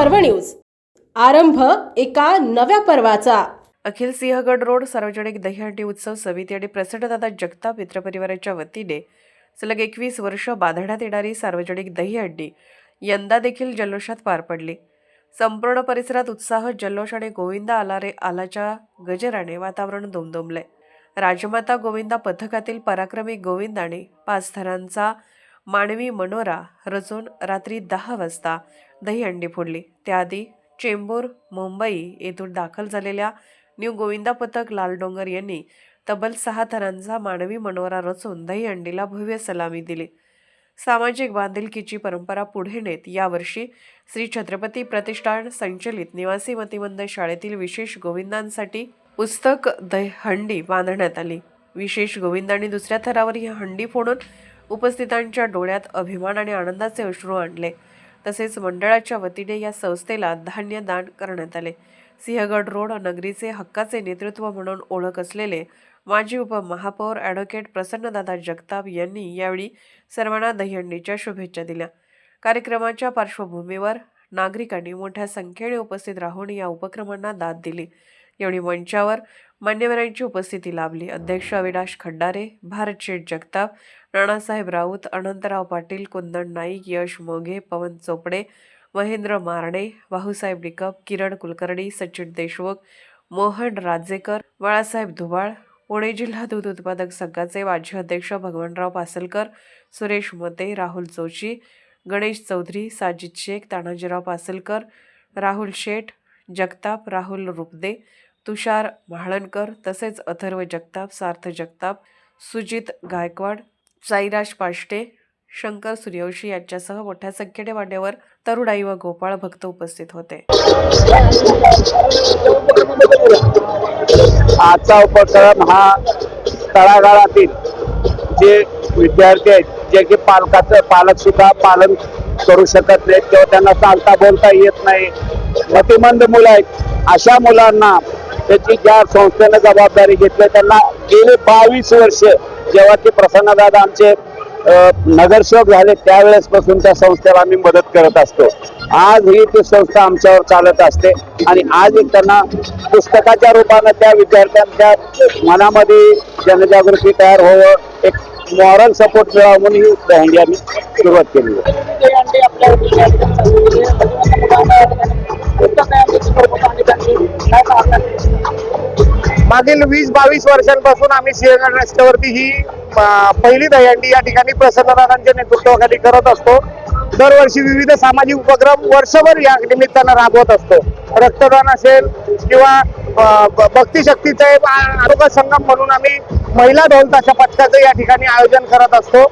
पर्व न्यूज. आरंभ एका नव्या पर्वाचा. अखिल सिंहगड रोड सार्वजनिक दहीहंडी उत्सव समिती आणि प्रसन्नदादा जगताप मित्रपरिवाराच्या वतीने सलग एकवीस वर्ष बांधण्यात येणारी सार्वजनिक दहीहंडी यंदा देखील जल्लोषात पार पडली. संपूर्ण परिसरात उत्साह जल्लोष आणि गोविंदा आला रे आलाच्या गजराने वातावरण दुमदुमले राजमाता गोविंदा पथकातील पराक्रमी गोविंदाने पाच थरांचा मानवी मनोरा रचून रात्री दहा वाजता दहीहंडी फोडली. त्याआधी चेंबूर मुंबई येथून दाखल झालेल्या न्यू गोविंदा पथक लालडोंगर यांनी तब्बल सहा थरांचा मानवी मनोरा रचून दहीहंडीला भव्य सलामी दिली. सामाजिक बांधिलकीची परंपरा पुढे नेत यावर्षी श्री छत्रपती प्रतिष्ठान संचलित निवासी मतिमंद शाळेतील विशेष गोविंदांसाठी पुस्तक दहीहंडी बांधण्यात आली. विशेष गोविंदांनी दुसऱ्या थरावर ही हंडी फोडून उपस्थितांच्या डोळ्यात अभिमान आणि आनंदाचे अश्रू आणले. तसेच मंडळाच्या वतीने या संस्थेला धान्य दान करण्यात आले. सिंहगड रोड नगरीचे हक्काचे नेतृत्व म्हणून ओळख असलेले माजी उपमहापौर ॲडव्होकेट प्रसन्नदादा जगताप यांनी यावेळी सर्वांना दहीहंडीच्या शुभेच्छा दिल्या. कार्यक्रमाच्या पार्श्वभूमीवर नागरिकांनी मोठ्या संख्येने उपस्थित राहून या उपक्रमांना दाद दिली. यावेळी मंचावर मान्यवरांची उपस्थिती लाभली. अध्यक्ष अविनाश खंडारे भारत शेठ जगताप नानासाहेब राऊत अनंतराव पाटील कुंदन नाईक यश मोघे पवन चोपडे महेंद्र मारणे भाऊसाहेब निकप किरण कुलकर्णी सचिन देशमुख मोहन राजेकर बाळासाहेब धुबाळ पुणे जिल्हा दूध उत्पादक संघाचे माजी अध्यक्ष भगवानराव पासलकर सुरेश मते राहुल जोशी गणेश चौधरी साजिद शेख तानाजीराव पासलकर राहुल शेठ जगताप राहुल रुपदे तुषार म्हाळणकर तसेच अथर्व जगताप सार्थ जगताप सुजित गायकवाड साईराज पाष्टे शंकर सूर्यवंशी यांच्यासह मोठ्या संख्येने मान्यवर तरुणाई व गोपाळ भक्त उपस्थित होते. आजचा उपक्रम हा तळागाळातील जे विद्यार्थी आहेत जे की पालकाचं पालक सुद्धा पालन करू शकत नाहीत किंवा त्यांना चालता बोलता येत नाही मतिमंद मुलं आहेत. अशा मुलांना त्याची ज्या संस्थेनं जबाबदारी घेतली त्यांना गेले बावीस वर्ष जेव्हा की प्रसन्नदादा आमचे नगरसेवक झाले त्यावेळेसपासून त्या संस्थेला आम्ही मदत करत असतो. आज ही ती संस्था आमच्यावर चालत असते आणि आज एक त्यांना पुस्तकाच्या रूपानं त्या विद्यार्थ्यांच्या मनामध्ये जनजागृती तयार व्हावं एक मॉरल सपोर्ट मिळावा म्हणून ही दहंडी आम्ही सुरुवात केली आहे. मागील वीस बावीस वर्षांपासून आम्ही सिंहगड रस्त्यावरती ही पहिली दहीहंडी या ठिकाणी प्रसन्नदादांच्या नेतृत्वाखाली करत असतो. दरवर्षी विविध सामाजिक उपक्रम वर्षभर या निमित्तानं राबवत असतो. रक्तदान असेल किंवा भक्तिशक्तीचं एक आरोग्य संगम म्हणून आम्ही महिला ढोल ताशा पथकाचं या ठिकाणी आयोजन करत असतो.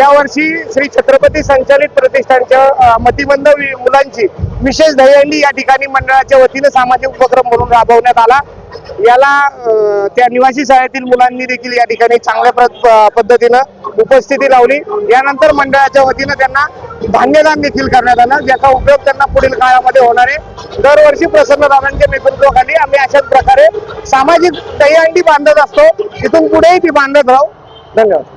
यावर्षी श्री छत्रपती संचालित प्रतिष्ठानच्या अं, मतिमंद मुलांची विशेष दहीहंडी या ठिकाणी मंडळाच्या वतीनं सामाजिक उपक्रम म्हणून राबवण्यात आला. याला त्या निवासी शाळेतील मुलांनी देखील या ठिकाणी चांगल्या पद्धतीनं उपस्थिती लावली. यानंतर मंडळाच्या वतीनं त्यांना धान्यदान देखील करण्यात आलं. ज्याचा उपयोग त्यांना पुढील काळामध्ये होणार आहे. दरवर्षी प्रसन्नदादांच्या नेतृत्वाखाली आम्ही अशाच प्रकारे सामाजिक दहीहंडी बांधत असतो. इथून पुढेही ती बांधत राहू. धन्यवाद.